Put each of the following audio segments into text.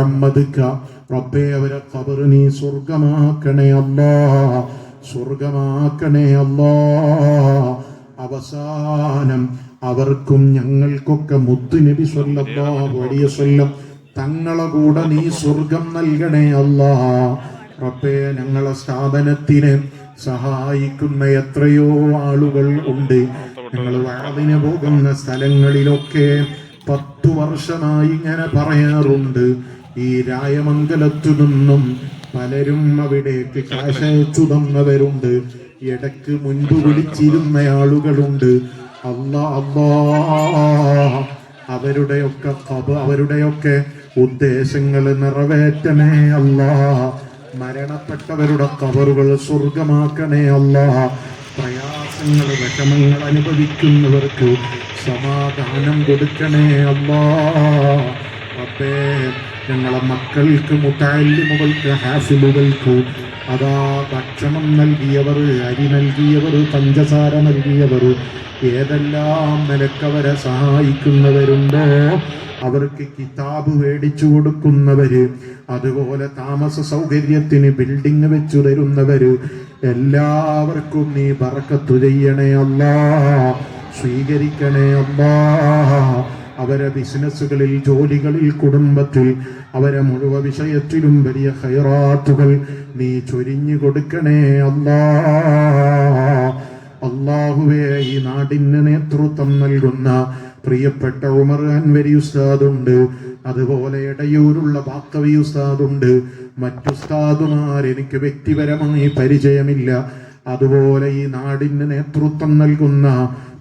മുഹമ്മദ് റബ്ബേ അവരെ ഖബർ നീ സ്വർഗമാക്കണേ അല്ലാ. സ്വർഗമാക്കണേ അല്ലാ. അവസാനം അവർക്കും ഞങ്ങൾക്കൊക്കെ മുത്തു നബി സല്ലല്ലാഹു അലൈഹി വസല്ലം തങ്ങളെ കൂടെ നീ സ്വർഗം നൽകണേ അല്ലാ. റബ്ബേ ഞങ്ങളെ സ്ഥാപനത്തിനെ സഹായിക്കുന്ന എത്രയോ ആളുകൾ ഉണ്ട്. ഞങ്ങൾ വാതിന് പോകുന്ന സ്ഥലങ്ങളിലൊക്കെ പത്തു വർഷമായി ഇങ്ങനെ പറയാറുണ്ട്. ഈ രായമംഗലത്തു നിന്നും പലരും അവിടേക്ക് കാശയച്ചു തന്നവരുണ്ട് ഇടയ്ക്ക് മുൻപ് വിളിച്ചിരുന്ന ആളുകളുണ്ട്. അല്ലാ അല്ലാ. അവരുടെയൊക്കെ അവരുടെയൊക്കെ ഉദ്ദേശങ്ങൾ നിറവേറ്റണേ അല്ലാ. മരണപ്പെട്ടവരുടെ കവറുകൾ സ്വർഗമാക്കണേ അല്ലാ. പ്രയാസങ്ങൾ വിഷമങ്ങൾ അനുഭവിക്കുന്നവർക്ക് സമാധാനം കൊടുക്കണേ അല്ലാ. അപ്പേ ഞങ്ങളെ മക്കൾക്ക് മുട്ടാലിമുകൾക്ക് ഹാസിലുകൾക്ക് അതാ ഭക്ഷണം നൽകിയവർ അരി നൽകിയവർ പഞ്ചസാര നൽകിയവർ ഏതെല്ലാം നിലക്കവരെ സഹായിക്കുന്നവരുണ്ടോ അവർക്ക് കിതാബ് മേടിച്ചു കൊടുക്കുന്നവര് അതുപോലെ താമസ സൗകര്യത്തിന് ബിൽഡിംഗ് വെച്ചു തരുന്നവര് എല്ലാവർക്കും നീ ബറക്കത്തു ചെയ്യണേ അല്ലാ സ്വീകരിക്കണേ അല്ലാ അവരെ ബിസിനസ്സുകളിൽ ജോലികളിൽ കുടുംബത്തിൽ അവരെ മുഴുവൻ വിഷയത്തിലും വലിയ ഹൈറാത്തുകൾ നീ ചൊരിഞ്ഞു കൊടുക്കണേ അല്ലാ. അള്ളാഹുവേ ഈ നാടിന് നേതൃത്വം നൽകുന്ന പ്രിയപ്പെട്ട ഉമർ അൻവരി ഉസ്താദുണ്ട്. അതുപോലെ ഇടയൂരുള്ള ബാക്കവി ഉസ്താദുണ്ട്. മറ്റുസ്താദുമാർ എനിക്ക് വ്യക്തിപരമായി പരിചയമില്ല. അതുപോലെ ഈ നാടിന് നേതൃത്വം നൽകുന്ന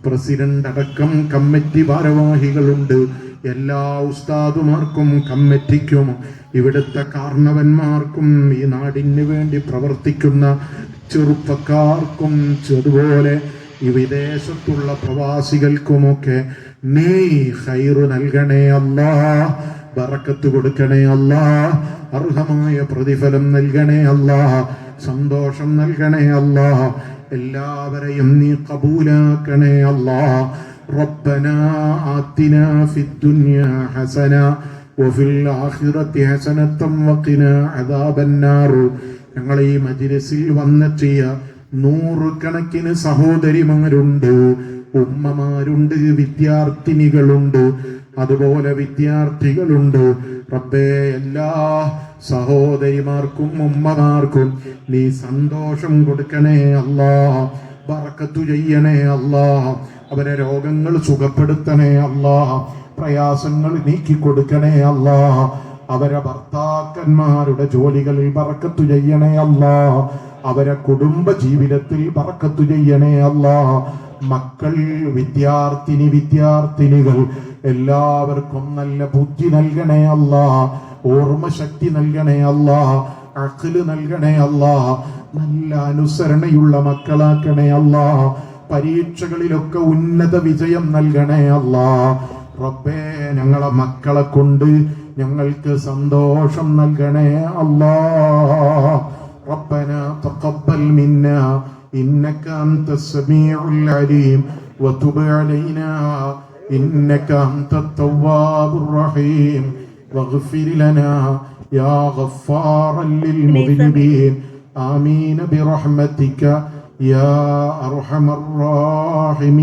പ്രസിഡന്റ് അടക്കം കമ്മിറ്റി ഭാരവാഹികളുണ്ട്. എല്ലാ ഉസ്താദുമാർക്കും കമ്മിറ്റിക്കും ഇവിടുത്തെ കാർണവന്മാർക്കും ഈ നാടിന് വേണ്ടി പ്രവർത്തിക്കുന്ന ചെറുപ്പക്കാർക്കും അതുപോലെ ഈ വിദേശത്തുള്ള പ്രവാസികൾക്കുമൊക്കെ നീ ഹൈറ് നൽകണേ അല്ലാ ബറക്കത്ത് കൊടുക്കണേ അല്ലാ അർഹമായ പ്രതിഫലം നൽകണേ അല്ലാ സന്തോഷം നൽകണേ അല്ലാ എല്ലാവരെയും നീ കബൂലാക്കണേ അല്ലാ ربنا آتنا في الدنيا حسنة وفي الآخرة حسنة وقنا عذاب النار ഞങ്ങൾ ഈ മജിരസിൽ വന്നെത്തിയ നൂറുകണക്കിന് സഹോദരിമാരുണ്ട്. ഉമ്മമാരുണ്ട് വിദ്യാർത്ഥിനികളുണ്ട്. അതുപോലെ വിദ്യാർത്ഥികളുണ്ട്. റബ്ബേ എല്ലാ സഹോദരിമാർക്കും ഉമ്മമാർക്കും നീ സന്തോഷം കൊടുക്കണേ അല്ലാ. ബറക്കത്തു ചെയ്യണേ അല്ലാ. അവരെ രോഗങ്ങൾ സുഖപ്പെടുത്തണേ അല്ലാ. പ്രയാസങ്ങൾ നീക്കി കൊടുക്കണേ അല്ലാ. അവരെ ഭർത്താക്കന്മാരുടെ ജോലികളിൽ വറക്കത്തു ചെയ്യണേ അല്ല. അവരെ കുടുംബ ജീവിതത്തിൽ പറക്കത്തു ചെയ്യണേ അല്ല. മക്കൾ വിദ്യാർത്ഥിനി വിദ്യാർത്ഥിനികൾ എല്ലാവർക്കും നല്ല ബുദ്ധി നൽകണേ അല്ല. ഓർമ്മശക്തി നൽകണേ അല്ല. അഖിൽ നൽകണേ അല്ല. നല്ല അനുസരണയുള്ള മക്കളാക്കണേ അല്ല. പരീക്ഷകളിലൊക്കെ ഉന്നത വിജയം നൽകണേ അല്ല. റബ്ബേ ഞങ്ങളെ മക്കളെ കൊണ്ട് ഞങ്ങൾക്ക് സന്തോഷം നൽകണേ അല്ലാ. ربنا تقبل منا إنك أنت السميع العليم وتب علينا إنك أنت التواب الرحيم واغفر لنا يا غفارا للمذنبين آمين برحمتك يا أرحم الراحمين